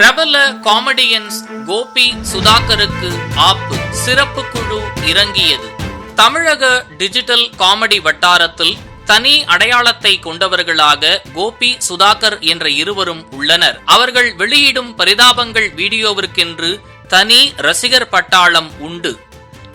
பிரபல காமெடியன்ஸ் கோபி சுதாகருக்கு ஆப்பு சிறப்பு குழு இறங்கியது. தமிழக டிஜிட்டல் காமெடி வட்டாரத்தில் தனி அடையாளத்தை கொண்டவர்களாக கோபி சுதாகர் என்ற இருவரும் உள்ளனர். அவர்கள் வெளியிடும் பரிதாபங்கள் வீடியோவிற்கென்று தனி ரசிகர் பட்டாளம் உண்டு.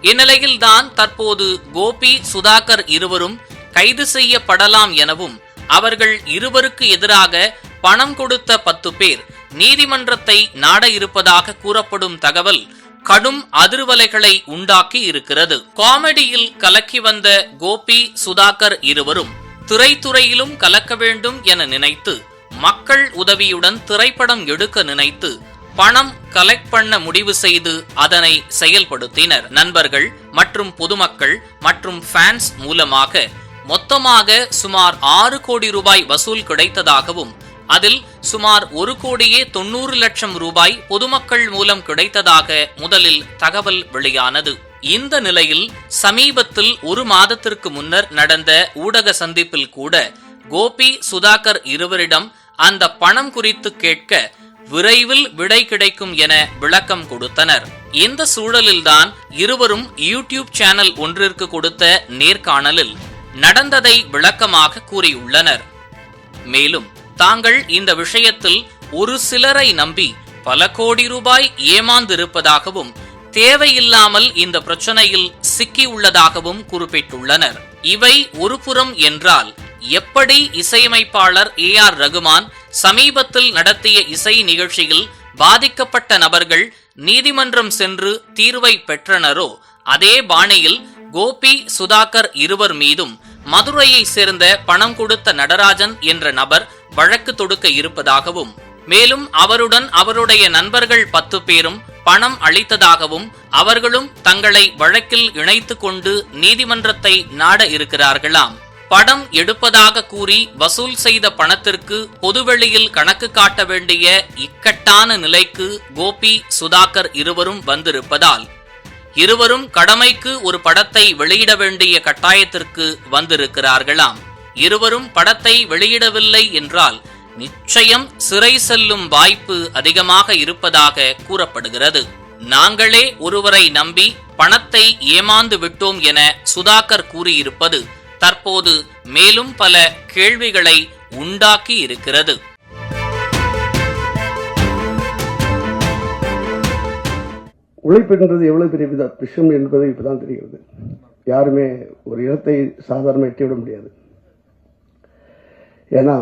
இந்நிலையில்தான் தற்போது கோபி சுதாகர் இருவரும் கைது செய்யப்படலாம் எனவும் அவர்கள் இருவருக்கு எதிராக பணம் கொடுத்த பத்து பேர் நீதிமன்றத்தை நாட இருப்பதாக கூறப்படும் தகவல் கடும் அதிர்வலைகளை உண்டாக்கி இருக்கிறது. காமெடியில் கலக்கி வந்த கோபி சுதாகர் இருவரும் திரைத்துறையிலும் கலக்க வேண்டும் என நினைத்து மக்கள் உதவியுடன் திரைப்படம் எடுக்க நினைத்து பணம் கலெக்ட் பண்ண முடிவு செய்து அதனை செயல்படுத்தினர். நண்பர்கள் மற்றும் பொதுமக்கள் மற்றும் ஃபேன்ஸ் மூலமாக மொத்தமாக சுமார் ஆறு கோடி ரூபாய் வசூல் கிடைத்ததாகவும் அதில் சுமார் ஒரு கோடியே தொண்ணூறு லட்சம் ரூபாய் பொதுமக்கள் மூலம் கிடைத்ததாக முதலில் தகவல் வெளியானது. இந்த நிலையில் சமீபத்தில் ஒரு மாதத்திற்கு முன்னர் நடந்த ஊடக சந்திப்பில் கூட கோபி சுதாகர் இருவரிடம் அந்த பணம் குறித்து கேட்க விரைவில் விடை கிடைக்கும் என விளக்கம் கொடுத்தனர். இந்த சூழலில்தான் இருவரும் யூடியூப் சேனல் ஒன்றிற்கு கொடுத்த நேர்காணலில் நடந்ததை விளக்கமாக கூறியுள்ளனர். மேலும் தாங்கள் இந்த விஷயத்தில் ஒரு சிலரை நம்பி பல கோடி ரூபாய் ஏமாந்திருப்பதாகவும் தேவையில்லாமல் இந்த பிரச்சனையில் சிக்கியுள்ளதாகவும் குறிப்பிட்டுள்ளனர். இவை ஒரு புறம் என்றால் எப்படி இசையமைப்பாளர் ஏ ஆர் ரகுமான் சமீபத்தில் நடத்திய இசை நிகழ்ச்சியில் பாதிக்கப்பட்ட நபர்கள் நீதிமன்றம் சென்று தீர்வை பெற்றனரோ அதே பாணியில் கோபி சுதாகர் இருவர் மீதும் மதுரையை சேர்ந்த பணம் கொடுத்த நடராஜன் என்ற நபர் வழக்கு தொடுக்க இருப்பதாகவும் மேலும் அவருடன் அவருடைய நண்பர்கள் பத்து பேரும் பணம் அளித்ததாகவும் அவர்களும் தங்களை வழக்கில் இணைத்து கொண்டு நீதிமன்றத்தை நாட இருக்கிறார்களாம். படம் எடுப்பதாக கூறி வசூல் செய்த பணத்திற்கு பொதுவெளியில் கணக்கு காட்ட வேண்டிய இக்கட்டான நிலைக்கு கோபி சுதாகர் இருவரும் வந்திருப்பதால் இருவரும் கடமைக்கு ஒரு படத்தை வெளியிட வேண்டிய கட்டாயத்திற்கு வந்திருக்கிறார்களாம். இருவரும் படத்தை வெளியிடவில்லை என்றால் நிச்சயம் சிறை செல்லும் வாய்ப்பு அதிகமாக இருப்பதாக கூறப்படுகிறது. நாங்களே ஒருவரை நம்பி பணத்தை ஏமாந்து விட்டோம் என சுதாகர் கூறியிருப்பது தற்போது மேலும் பல கேள்விகளை உண்டாக்கி இருக்கிறது. உழைப்புன்றது எவ்வளவு பெரிய விஷயம் என்பது இப்பதான் தெரிகிறது. யாருமே ஒரு இடத்தை சாதாரண எட்டிவிட முடியாது. ஏன்னா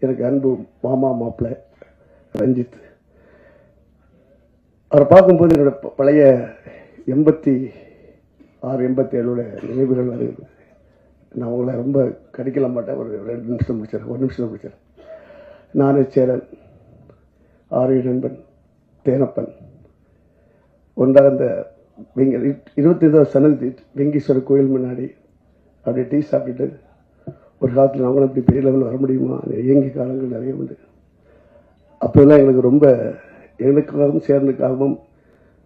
எனக்கு அன்பு மாமா மாப்பிள்ளை ரஞ்சித். அவரை பார்க்கும்போது என்னோட பழைய எண்பத்தி ஆறு எண்பத்தி ஏழோட நினைவுகள் வருகிறது நான் உங்களை ரொம்ப கடிக்கல மாட்டேன். ஒரு ரெண்டு நிமிஷம் முடிச்சிடறேன். ஒரு நிமிஷம் முடிச்சிடறேன். நானே சேரன் ஆரிய நண்பன் தேனப்பன். ஒன்றாக இந்த வெங்க இருபத்தைந்தாவது சனதி வெங்கீஸ்வரர் கோயில் முன்னாடி அப்படியே டீ சாப்பிட்டுட்டு ஒரு காலத்தில் நாங்களும் இப்படி பெரிய லெவலில் வர முடியுமா? இயங்கி காலங்கள் நிறைய உண்டு. அப்போல்லாம் எங்களுக்கு ரொம்ப எங்களுக்காகவும் சேர்ந்துக்காகவும்